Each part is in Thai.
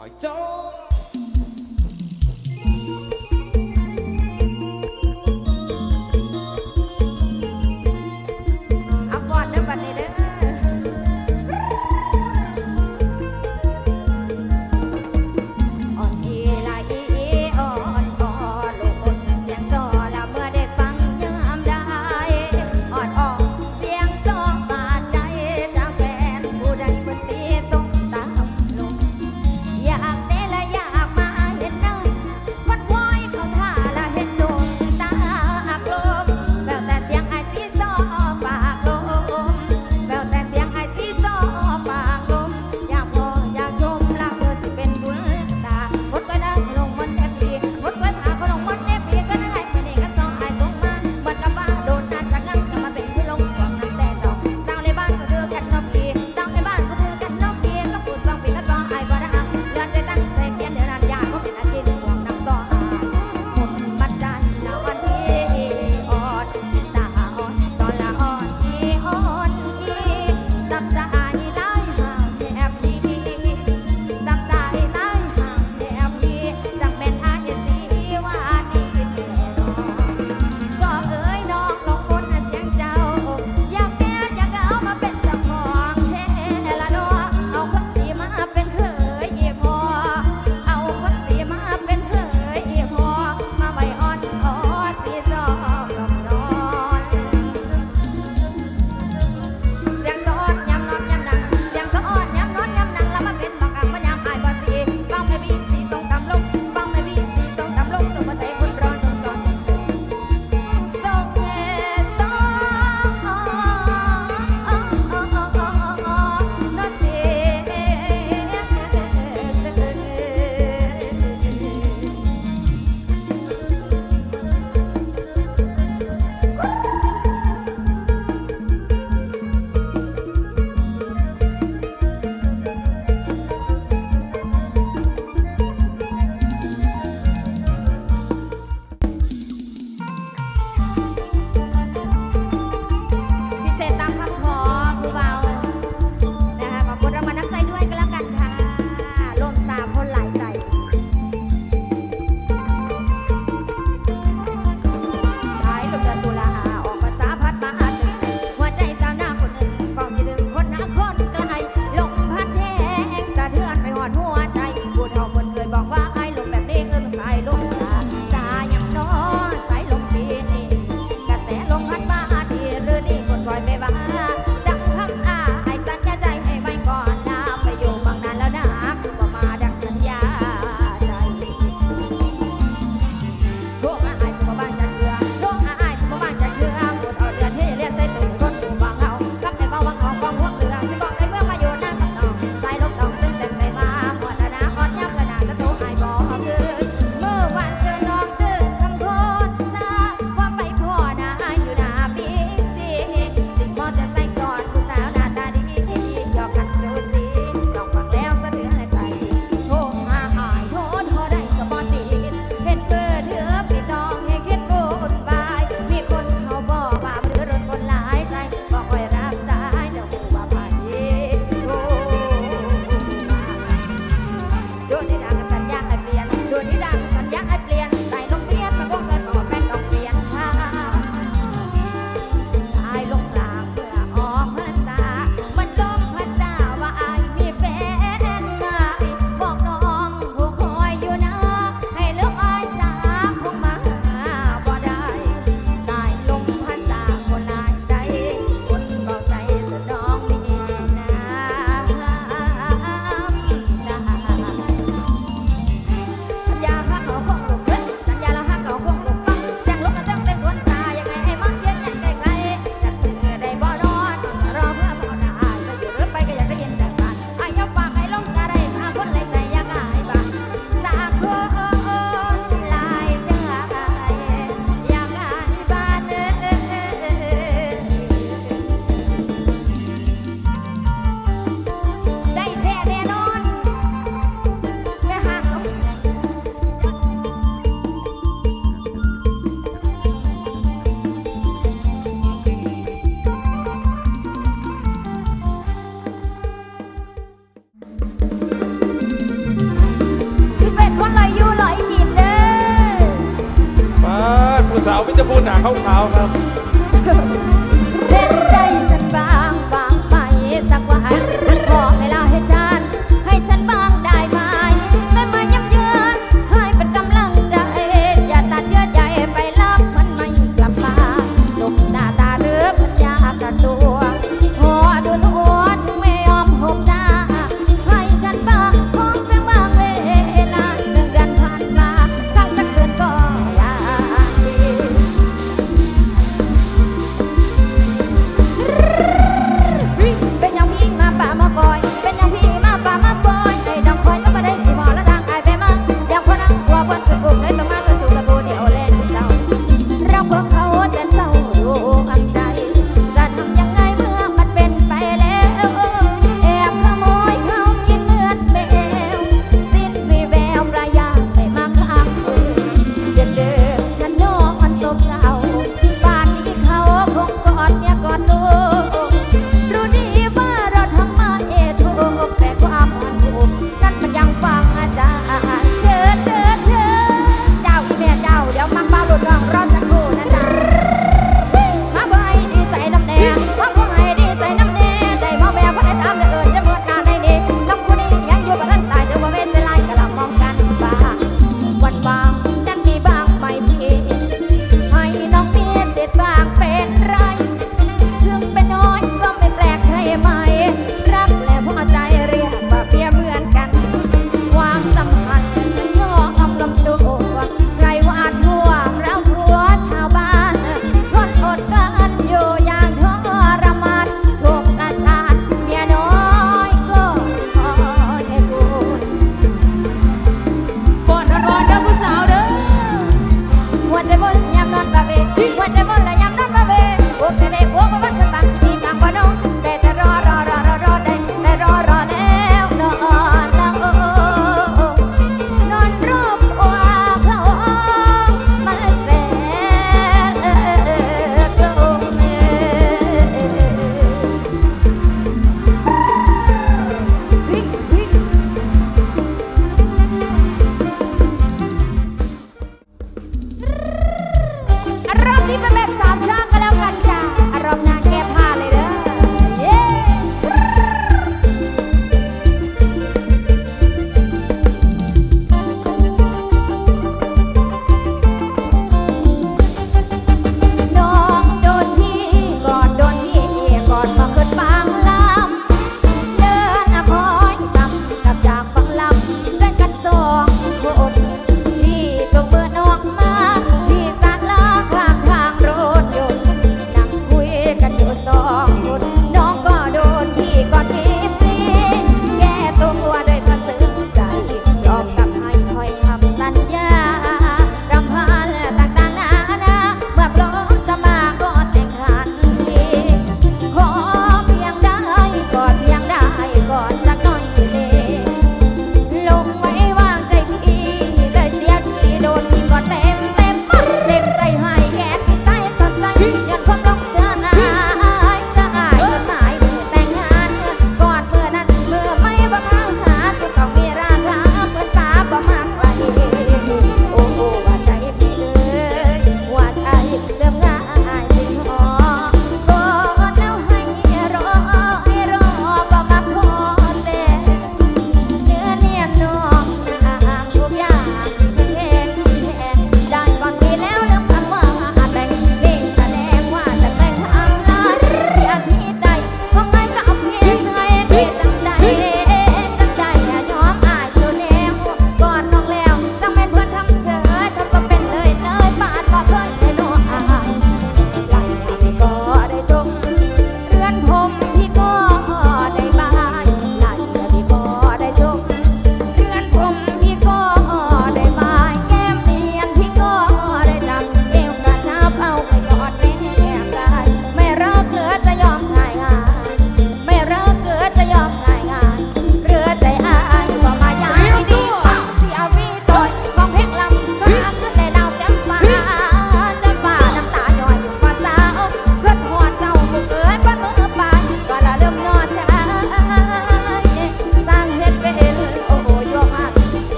อ้อ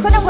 소장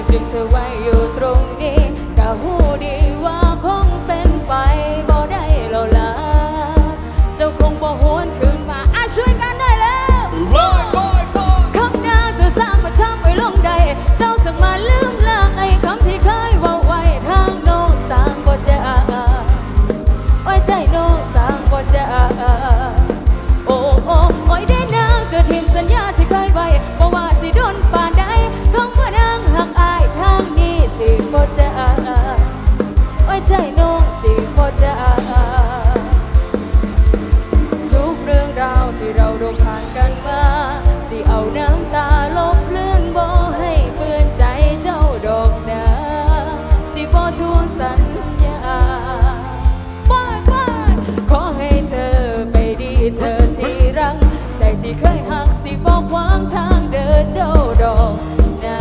ยังดึงเธอไว้อยู่ตรงนี้กับหัว ที่บอกวางทางเดินเจ้าดอกนะ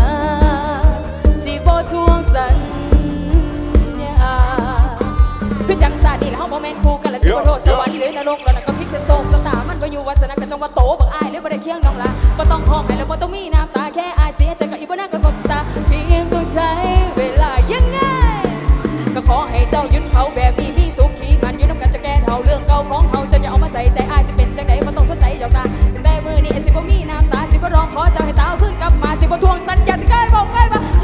ที่บอกทวงสัญญาคือจังซาดีห้องบ่แมนคูกันและวสิบ่โทสวรรค์หรือนรกแล้วนะก็คิดจะโศกสตามันก็อยู่วาสนากับจังว่าโตบักอายหรือบ่ได้เคียงน้องละบ่ต้องห้องให้แล้วบ่ต้องมีน้ำตาแค่อายเสียใจกับอีบ่น่าก็สดตาเพียงต้องใช้เวลายังไงก็ขอให้เจ้ายึดเขาแบบนี้มีสุขีมันยู่นำกันจะแก้เฮาเรื่องเก่าของเฮาจะอย่าเอามาใส่ใจอายจะเป็นจังไหนบ่ต้องทุ่นใจหรอตา สิบ่มีน้ำตาสิบ่ร้องขอเจ้าให้ตาเอาพื้นกลับมาสิบ่ทวงสัญญาสิเกินบอกเกินมา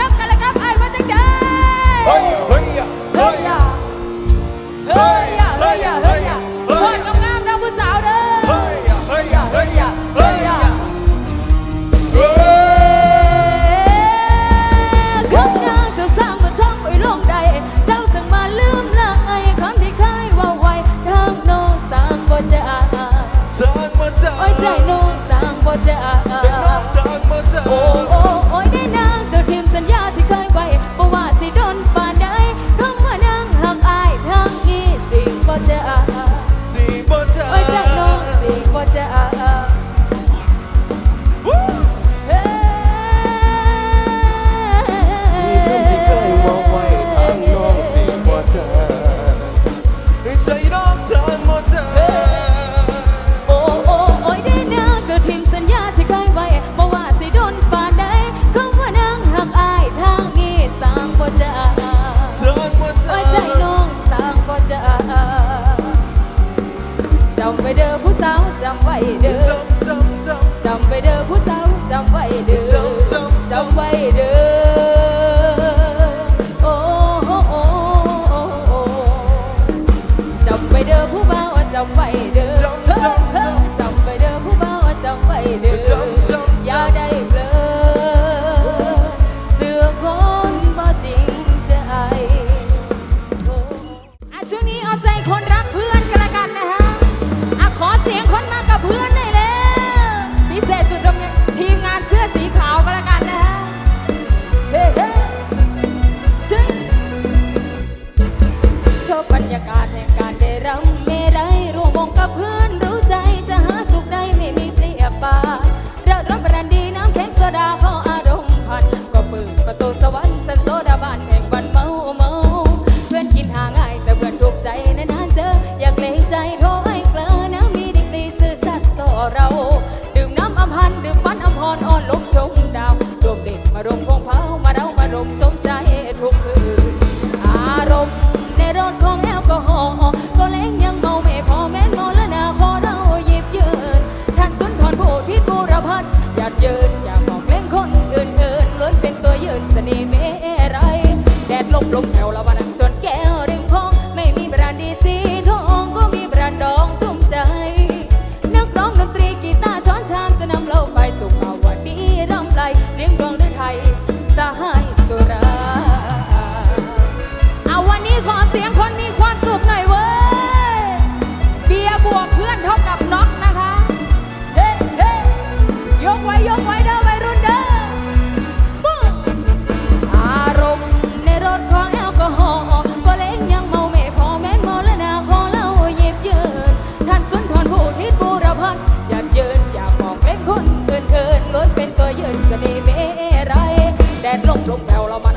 ลูกแมวเรามัน